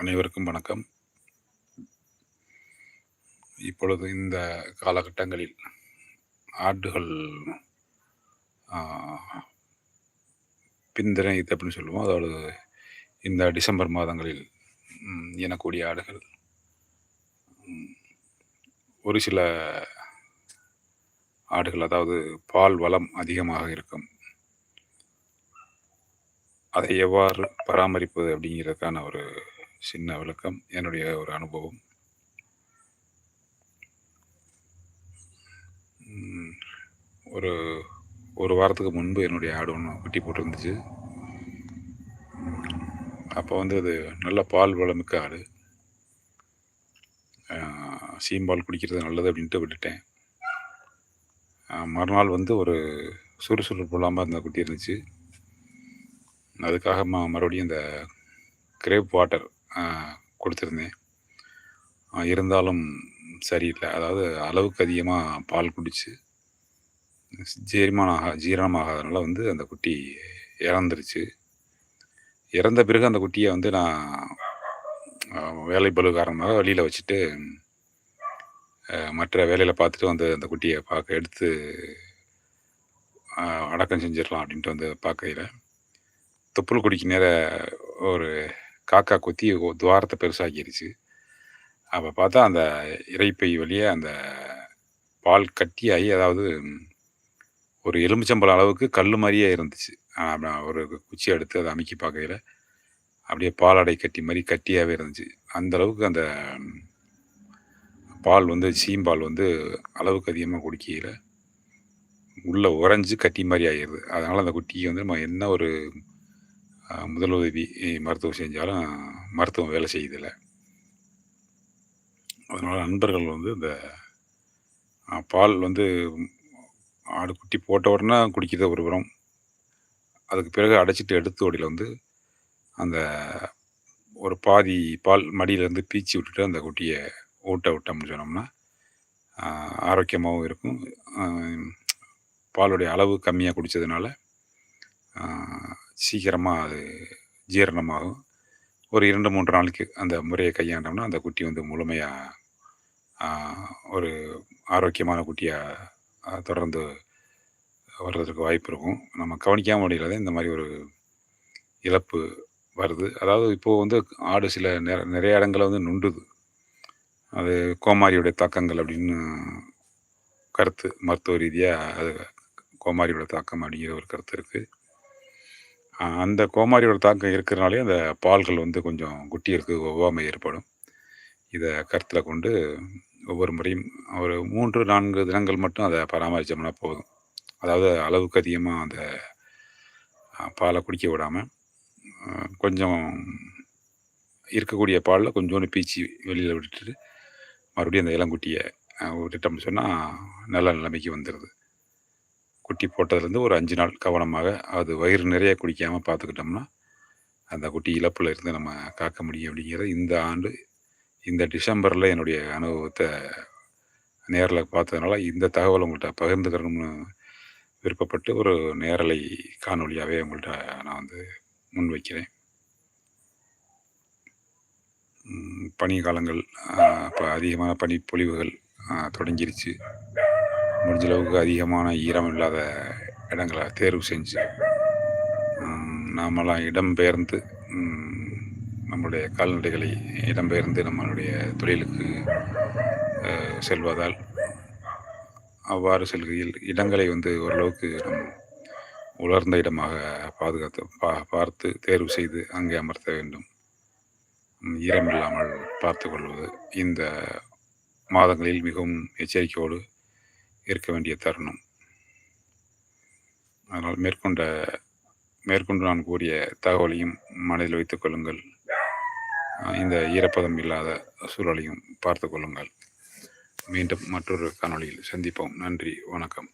அனைவருக்கும் வணக்கம். இப்பொழுது இந்த காலகட்டங்களில் ஆடுகள் பிந்திரைத்து அப்படின்னு சொல்லுவோம். அதாவது இந்த டிசம்பர் மாதங்களில் இனக்கூடிய ஆடுகள் ஒரு சில ஆடுகள் அதாவது பால் வளம் அதிகமாக இருக்கும். அதை எவ்வாறு பராமரிப்பது அப்படிங்கிறதுக்கான ஒரு சின்ன விளக்கம். என்னுடைய ஒரு அனுபவம். ஒரு ஒரு வாரத்துக்கு முன்பு என்னுடைய ஆடு ஒன்று குட்டி போட்டிருந்துச்சு. அப்போ வந்து அது நல்ல பால் வளமிக்க ஆடு. சீம்பால் குடிக்கிறது நல்லது அப்படின்ட்டு விட்டுட்டேன். மறுநாள் வந்து ஒரு சுறுசுறுப்பு இல்லாமல் இருந்த குட்டி இருந்துச்சு. அதுக்காக மறுபடியும் இந்த கிரேப் வாட்டர் கொடுத்துருந்தேன். இருந்தாலும் சரியில்லை. அதாவது அளவுக்கு அதிகமாக பால் குடிச்சு ஜீரமான ஜீரணமாகாதனால வந்து அந்த குட்டி இறந்துருச்சு. இறந்த பிறகு அந்த குட்டியை வந்து நான் வேலை பலு காரணமாக வெளியில் வச்சுட்டு மற்ற வேலையில் பார்த்துட்டு வந்து அந்த குட்டியை பார்க்க எடுத்து அடக்கம் செஞ்சிடலாம் அப்படின்ட்டு வந்து பார்க்கையில் தொப்புள் குடிக்கு நேர ஒரு காக்கா கொத்தி துவாரத்தை பெருசாக்கிடுச்சு அப்போ பார்த்தா அந்த இறைப்பை வழியே அந்த பால் கட்டியாகி அதாவது ஒரு எலுமிச்சம்பழம் அளவுக்கு கல் மாதிரியே இருந்துச்சு. ஒரு குச்சி எடுத்து அதை அமைக்கி பார்க்கையில் அப்படியே பாலாடை கட்டி மாதிரி கட்டியாகவே இருந்துச்சு. அந்த அளவுக்கு அந்த பால் வந்து சீம்பால் வந்து அளவுக்கு அதிகமாக குடிக்கையில் உள்ளே உறைஞ்சி கட்டி மாதிரி ஆகிடுது அதனால் அந்த குட்டிக்கு வந்து நம்ம என்ன ஒரு முதலுதவி மருத்துவம் செஞ்சாலும் மருத்துவம் வேலை செய்யுதில்லை அதனால் நண்பர்கள் வந்து இந்த பால் வந்து ஆடு குட்டி போட்ட உடனே குடிக்கிறது ஒரு புறம் அதுக்கு பிறகு அடைச்சிட்டு எடுத்து ஓடியில் வந்து அந்த ஒரு பாதி பால் மடியிலேருந்து பீச்சி விட்டுட்டு அந்த குட்டியை ஊட்ட விட்டோம்னு சொன்னோம்னா ஆரோக்கியமாகவும் இருக்கும். பாலுடைய அளவு கம்மியாக குடித்ததுனால சீக்கிரமாக அது ஜீரணமாகும். ஒரு இரண்டு மூன்று நாளைக்கு அந்த முறையை கையாண்டோம்னா அந்த குட்டி வந்து முழுமையாக ஒரு ஆரோக்கியமான குட்டியாக தொடர்ந்து வர்றதுக்கு வாய்ப்பு இருக்கும். நம்ம கவனிக்காமல் முடியல இந்த மாதிரி ஒரு இழப்பு வருது. அதாவது இப்போது வந்து ஆடு சில நிறைய இடங்களில் வந்து நுண்டுது. அது கோமாரியுடைய தாக்கங்கள் அப்படின்னு கருத்து மருத்துவ ரீதியாக அது கோமாரியோட தாக்கம் அப்படிங்கிற ஒரு கருத்து இருக்குது அந்த கோமாரியோட தாக்கம் இருக்கிறனாலே அந்த பால்கள் வந்து கொஞ்சம் குட்டிகளுக்கு ஒவ்வாமை ஏற்படும். இதை கருத்தில் கொண்டு ஒவ்வொரு முறையும் ஒரு மூன்று நான்கு தினங்கள் மட்டும் அதை பராமரித்தோம்னா போதும். அதாவது அளவுக்கு அதிகமாக அந்த பாலை குடிக்க விடாமல் கொஞ்சம் இருக்கக்கூடிய பாலில் கொஞ்சோண்டு பீச்சி வெளியில் விட்டுட்டு மறுபடியும் அந்த இளங்குட்டியை விட்டுட்டோம்னு சொன்னால் நல்ல நிலைமைக்கு வந்துடுது குட்டி போட்டதுலேருந்து ஒரு அஞ்சு நாள் கவனமாக அது வயிறு நிறைய குடிக்காமல் பார்த்துக்கிட்டோம்னா அந்த குட்டி இழப்பில் இருந்து நம்ம காக்க முடியும் அப்படிங்கிறத இந்த ஆண்டு இந்த டிசம்பரில் என்னுடைய அனுபவத்தை நேரில் பார்த்ததுனால இந்த தகவல் உங்கள்கிட்ட பகிர்ந்துக்கிறோம்னு விருப்பப்பட்டு ஒரு நேரலை காணொலியாகவே உங்கள்கிட்ட நான் வந்து முன்வைக்கிறேன். பனி காலங்கள் இப்போ அதிகமான பனிப்பொழிவுகள் தொடங்கிருச்சு. முடிஞ்ச அளவுக்கு அதிகமான ஈரம் இல்லாத இடங்களை தேர்வு செஞ்சு நாமெல்லாம் இடம்பெயர்ந்து நம்மளுடைய கால்நடைகளை இடம்பெயர்ந்து நம்மளுடைய தொழிலுக்கு செல்வதால் அவ்வாறு செல்கையில் இடங்களை வந்து ஓரளவுக்கு நம் உலர்ந்த இடமாக பாதுகாத்து பா பார்த்து தேர்வு செய்து அங்கே அமர்த்த வேண்டும். ஈரமில்லாமல் பார்த்து கொள்வது இந்த மாதங்களில் மிகவும் எச்சரிக்கையோடு இருக்க வேண்டிய தருணம். அதனால் மேற்கொண்ட மேற்கொண்டு நான் கூறிய தகவலையும் மனதில் வைத்துக் கொள்ளுங்கள். இந்த ஈரப்பதம் இல்லாத சூழலையும் பார்த்து கொள்ளுங்கள். மீண்டும் மற்றொரு காணொளியில் சந்திப்போம். நன்றி. வணக்கம்.